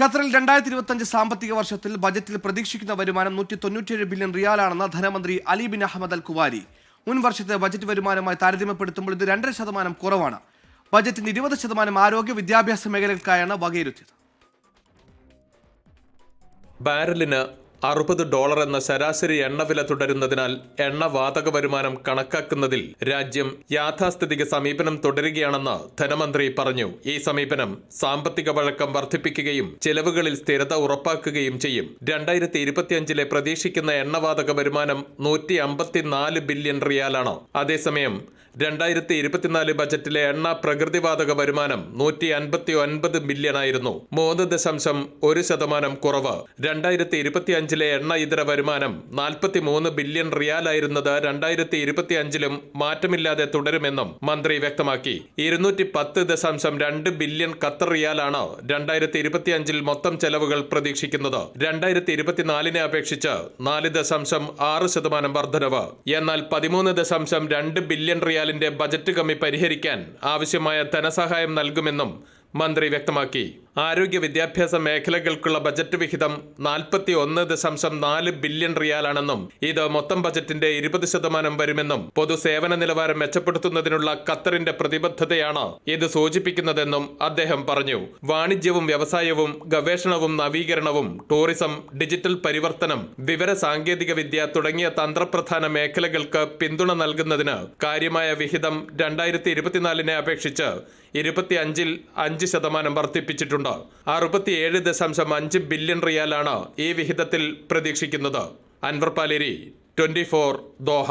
ഖത്തറിൽ രണ്ടായിരത്തി ഇരുപത്തഞ്ച് സാമ്പത്തിക വർഷത്തിൽ ബജറ്റിൽ പ്രതീക്ഷിക്കുന്ന വരുമാനം നൂറ്റി തൊണ്ണൂറ്റിയേഴ് ബില്യൺ റിയാലാണെന്ന് ധനമന്ത്രി Ali bin Ahmed al Kuwari മുൻ വർഷത്തെ ബജറ്റ് വരുമാനവുമായി താരതമ്യപ്പെടുത്തുമ്പോൾ ഇത് രണ്ടര ശതമാനം കുറവാണ്. ബജറ്റിന്റെ ഇരുപത് ശതമാനം ആരോഗ്യ വിദ്യാഭ്യാസ മേഖലകൾക്കായാണ് വകയിരുത്തിയത്. ബാരലിന് അറുപത് ഡോളർ എന്ന ശരാശരി എണ്ണവില തുടരുന്നതിനാൽ എണ്ണ വാതക വരുമാനം കണക്കാക്കുന്നതിൽ രാജ്യം യാഥാസ്ഥിതിക സമീപനം തുടരുകയാണെന്ന് ധനമന്ത്രി പറഞ്ഞു. ഈ സമീപനം സാമ്പത്തിക വഴക്കം വർദ്ധിപ്പിക്കുകയും ചെലവുകളിൽ സ്ഥിരത ഉറപ്പാക്കുകയും ചെയ്യും. രണ്ടായിരത്തി ഇരുപത്തിയഞ്ചിലെ പ്രതീക്ഷിക്കുന്ന എണ്ണവാതക വരുമാനം നൂറ്റി അമ്പത്തിനാല് ബില്യൺ റിയാലാണ്. അതേസമയം രണ്ടായിരത്തി ഇരുപത്തിനാല് ബജറ്റിലെ എണ്ണ പ്രകൃതിവാതക വരുമാനം നൂറ്റി അൻപത്തി ഒൻപത് ബില്യൺ ആയിരുന്നു. മൂന്ന് ദശാംശം ഒരു ശതമാനം കുറവ്. രണ്ടായിരത്തി ഇരുപത്തിയഞ്ചിലെ എണ്ണ ഇതര വരുമാനം നാൽപ്പത്തി മൂന്ന് ബില്യൺ റിയാലായിരുന്നത് രണ്ടായിരത്തി ഇരുപത്തിയഞ്ചിലും മാറ്റമില്ലാതെ തുടരുമെന്നും മന്ത്രി വ്യക്തമാക്കി. ഇരുന്നൂറ്റി പത്ത് ദശാംശം രണ്ട് ബില്യൺ ഖത്തർ റിയാലാണ് രണ്ടായിരത്തി ഇരുപത്തിയഞ്ചിൽ മൊത്തം ചെലവുകൾ പ്രതീക്ഷിക്കുന്നത്. രണ്ടായിരത്തി ഇരുപത്തിനാലിനെ അപേക്ഷിച്ച് നാല് ദശാംശം ആറ് ശതമാനം വർധനവ്. എന്നാൽ പതിമൂന്ന് ദശാംശം രണ്ട് ബില്യൺ റിയാലിന്റെ ബജറ്റ് കമ്മി പരിഹരിക്കാൻ ആവശ്യമായ ധനസഹായം നൽകുമെന്നും മന്ത്രി വ്യക്തമാക്കി. ആരോഗ്യ വിദ്യാഭ്യാസ മേഖലകൾക്കുള്ള ബജറ്റ് വിഹിതം നാൽപ്പത്തി ഒന്ന് ദശാംശം നാല് ബില്യൺ റിയാലാണെന്നും ഇത് മൊത്തം ബജറ്റിന്റെ ഇരുപത് ശതമാനം വരുമെന്നും പൊതുസേവന നിലവാരം മെച്ചപ്പെടുത്തുന്നതിനുള്ള ഖത്തറിന്റെ പ്രതിബദ്ധതയാണ് ഇത് സൂചിപ്പിക്കുന്നതെന്നും അദ്ദേഹം പറഞ്ഞു. വാണിജ്യവും വ്യവസായവും ഗവേഷണവും നവീകരണവും ടൂറിസം ഡിജിറ്റൽ പരിവർത്തനം വിവര സാങ്കേതിക വിദ്യ തുടങ്ങിയ തന്ത്രപ്രധാന മേഖലകൾക്ക് പിന്തുണ നൽകുന്നതിന് കാര്യമായ വിഹിതം രണ്ടായിരത്തി ഇരുപത്തിനാലിനെ അപേക്ഷിച്ച് ഇരുപത്തിയഞ്ചിൽ അഞ്ച് ശതമാനം വർദ്ധിപ്പിച്ചിട്ടുണ്ട്. അറുപത്തിയേഴ് ദശാംശം അഞ്ച് ബില്യൺ റിയാലാണ് ഈ വിഹിതത്തിൽ പ്രതീക്ഷിക്കുന്നത്. Anwar Paleri twenty four Doha.